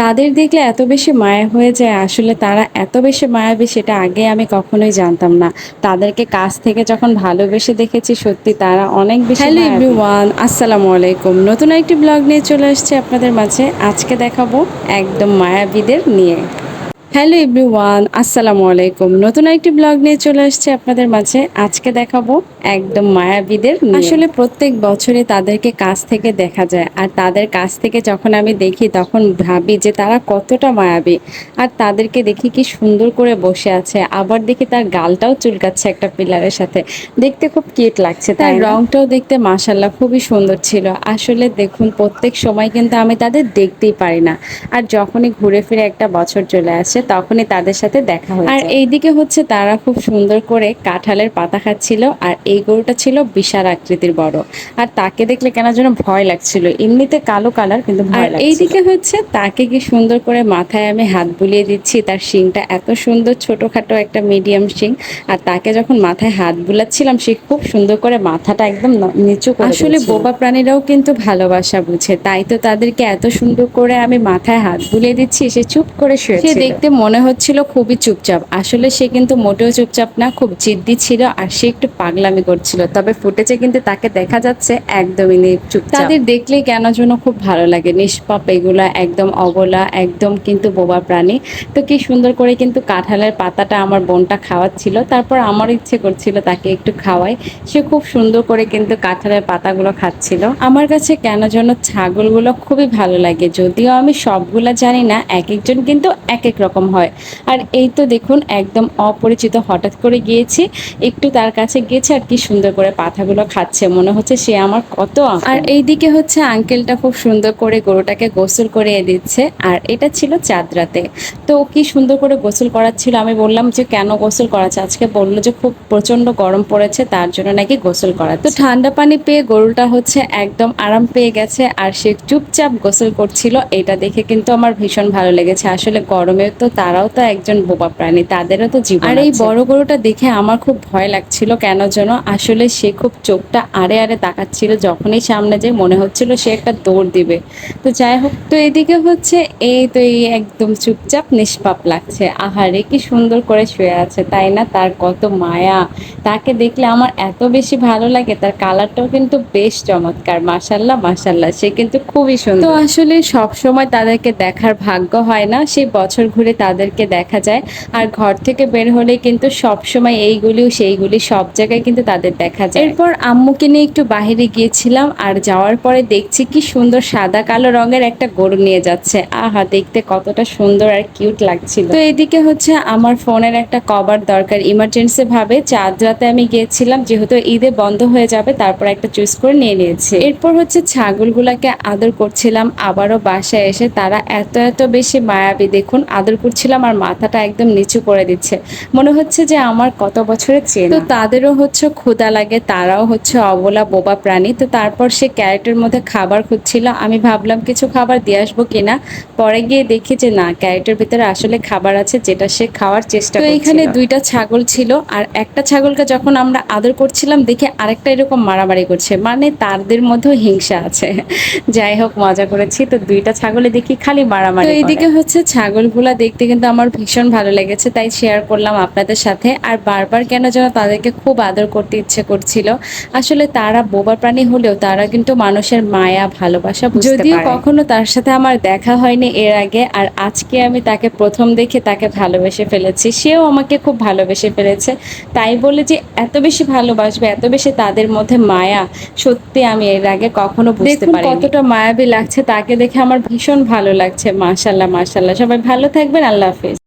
তাদের দেখলে এত বেশি মায়া হয়ে যায় আসলে তারা এত বেশি মায়াবী সেটা আগে আমি কখনোই জানতাম না। তাদেরকে কাছ থেকে যখন ভালোবেসে দেখেছি সত্যি তারা অনেক বেশি হ্যালো এভরিওয়ান আসসালামু আলাইকুম। নতুন একটি ব্লগ নিয়ে চলে আসছে আপনাদের মাঝে। আজকে দেখাবো একদম মায়াবীদের নিয়ে। হ্যালো এভরিওয়ান আসসালামু আলাইকুম। নতুন একটি ব্লগ নিয়ে চলে আসছে আপনাদের মাঝে। আজকে দেখাবো একদম মায়াবীদের আসলে প্রত্যেক বছরে তাদেরকে কাছ থেকে দেখা যায়। আর তাদের কাছ থেকে যখন আমি দেখি তখন ভাবি যে তারা কতটা মায়াবী। আর তাদেরকে দেখি কি সুন্দর করে বসে আছে। আবার দেখি তার গালটাও চুলকাচ্ছে একটা পিলারের সাথে। দেখতে খুব কিউট লাগছে তার রংটাও দেখতে মাসাল্লাহ খুবই সুন্দর ছিল। আসলে দেখুন প্রত্যেক সময় কিন্তু আমি তাদের দেখতেই পারি না। আর যখনই ঘুরে ফিরে একটা বছর চলে আসে তখনই তাদের সাথে দেখা হয় আর এইদিকে হচ্ছে তারা খুব সুন্দর করে কাঁঠালের পাতা খাচ্ছিল আর এই গরুটা ছিল বিশাল আকৃতির বড়। আর তাকে দেখলে কেন যেন ভয় লাগছিল। এমনিতে কালো কালার কিন্তু আর এইদিকে হচ্ছে তাকে কি সুন্দর করে মাথায় আমি হাত বুলিয়ে দিচ্ছি। তার শিংটা এত সুন্দর ছোটখাটো একটা মিডিয়াম শিং। আর তাকে যখন মাথায় হাত বুলাচ্ছিলাম সে খুব সুন্দর করে মাথাটা একদম নিচু আসলে বোবা প্রাণীরাও কিন্তু ভালোবাসা বুঝে। তাই তো তাদেরকে এত সুন্দর করে আমি মাথায় হাত বুলিয়ে দিচ্ছি সে চুপ করে শুয়েছে সে দেখতে মনে হচ্ছিল খুবই চুপচাপ। আসলে সে কিন্তু মোটেও চুপচাপ না, খুব জিদ্দি ছিল আর সে একটু পাগলামি করছিল। তবে ফুটেজে কিন্তু তাকে দেখা যাচ্ছে একদমই চুপচাপ। তাদের দেখলেই কেন যেন খুব ভালো লাগে। নিষ্পাপ এগুলা, একদম অবলা, একদম কিন্তু বোবা প্রাণী। তো কি সুন্দর করে কিন্তু কাঁঠালের পাতাটা আমার বোনটা খাওয়াচ্ছিল। তারপর আমার ইচ্ছে করছিল তাকে একটু খাওয়াই। সে খুব সুন্দর করে কিন্তু কাঁঠালের পাতাগুলো খাচ্ছিল। আমার কাছে কেন যেন ছাগলগুলো খুবই ভালো লাগে। যদিও আমি সবগুলা জানি না এক একজন কিন্তু এক এক রকম হয়। আর এই তো দেখুন, একদম অপরিচিত হঠাৎ করে গিয়েছি, একটু তার কাছে গিয়েছে আর কি সুন্দর করে পাতাগুলো খাচ্ছে, মনে হচ্ছে সে আমার কত। আর এইদিকে হচ্ছে আঙ্কেলটা খুব সুন্দর করে গরুটাকে গোসল করে দিচ্ছে, আর এটা ছিল চাঁদরাতে। তো কি সুন্দর করে গোসল করাচ্ছিল, আমি বললাম যে কেন গোসল করাচ্ছে? আজকে বলল যে খুব প্রচণ্ড গরম পড়েছে, তার জন্য নাকি গোসল করা তো ঠান্ডা পানি পেয়ে গরুটা হচ্ছে একদম আরাম পেয়ে গেছে, আর সে চুপচাপ গোসল করছিল, এটা দেখে কিন্তু আমার ভীষণ ভালো লেগেছে। আসলে গরমে তো তারাও তো একজন বোবা প্রাণী তাদেরও তো জীবন আর এই বড় গরুটা দেখে আমার খুব ভয় লাগছিল কেন যেন আসলে সে খুব চোখটা আড়ে আড়ে তাকাচ্ছিল যখনই সামনে যে মনে হচ্ছিল সে একটা দৌড় দিবে। তো যাই হোক তো এদিকে হচ্ছে এই তো এই একদম চুপচাপ নিষ্পাপ লাগছে। আহারে কি সুন্দর করে শুয়ে আছে তাই না? তার কত মায়া। তাকে দেখলে আমার এত বেশি ভালো লাগে তার কালারটাও কিন্তু বেশ চমৎকার মাসাল্লাহ মাসাল্লাহ সে কিন্তু খুবই সুন্দর। তো আসলে সব সময় তাদেরকে দেখার ভাগ্য হয় না সেই বছর ঘুরে তাদেরকে দেখা যায়। আর ঘর থেকে বের হলে কিন্তু সব সময় এইগুলিও সেইগুলি সব জায়গায় কিন্তু তাদের দেখা যায়। এরপর আম্মুকে নিয়ে একটু বাইরে গিয়েছিলাম আর যাওয়ার পরে দেখছি কি সুন্দর সাদা কালো রঙের একটা গরু নিয়ে যাচ্ছে। আহা, দেখতে কতটা সুন্দর আর কিউট লাগছিল। তো এদিকে হচ্ছে আমার ফোনের একটা কভার দরকার ইমার্জেন্সি ভাবে। চাঁদ রাতে আমি গিয়েছিলাম, যেহেতু ঈদে বন্ধ হয়ে যাবে, তারপর একটা চুজ করে নিয়ে নিয়েছি। এরপর হচ্ছে ছাগলগুলাকে আদর করছিলাম, আবারও বাসায় এসে তারা এত এত বেশি মায়াবী। দেখুন, আদর করছিলাম আর মাথাটা একদম নিচু করে দিচ্ছে। মনে হচ্ছে যে আমার কত বছরের চেন। তো তাদেরও হচ্ছে ক্ষুদা লাগে তারাও হচ্ছে অবলা বোবা প্রাণী। তো তারপর সে ক্যারেটের মধ্যে খাবার খুঁজছিল। আমি ভাবলাম কিছু খাবার দিয়ে আসব কিনা পরে গিয়ে দেখি যে না ক্যারেটের ভিতরে আসলে খাবার আছে যেটা সে খাওয়ার চেষ্টা তো এখানে দুইটা ছাগল ছিল আর একটা ছাগলকে যখন আমরা আদর করছিলাম দেখে আরেকটা এরকম মারামারি করছে। মানে তাদের মধ্যেও হিংসা আছে। যাই হোক মজা করেছি। তো দুইটা ছাগলে দেখি খালি মারামারি এইদিকে হচ্ছে ছাগলগুলা দেখতে কিন্তু আমার ভীষণ ভালো লেগেছে তাই শেয়ার করলাম আপনাদের সাথে। আর বারবার কেন যেন তাদেরকে খুব আদর করতে ইচ্ছে করছিল। আসলে তারা বোবা প্রাণী হলেও তারা কিন্তু মানুষের মায়া ভালোবাসা যদিও কখনো তার সাথে আমার দেখা হয়নি এর আগে আর আজকে আমি তাকে প্রথম দেখে তাকে ভালোবেসে ফেলেছি। সেও আমাকে খুব ভালোবেসে ফেলেছে। তাই বলে যে এত বেশি ভালোবাসবে এত বেশি তাদের মধ্যে মায়া সত্যি আমি এর আগে কখনো বুঝতে পারি কতটা মায়াবী লাগছে তাকে দেখে আমার ভীষণ ভালো লাগছে। মাশাল্লাহ মাশাল্লাহ। সবাই ভালো থাকবেন আল্লাহ হাফিজ।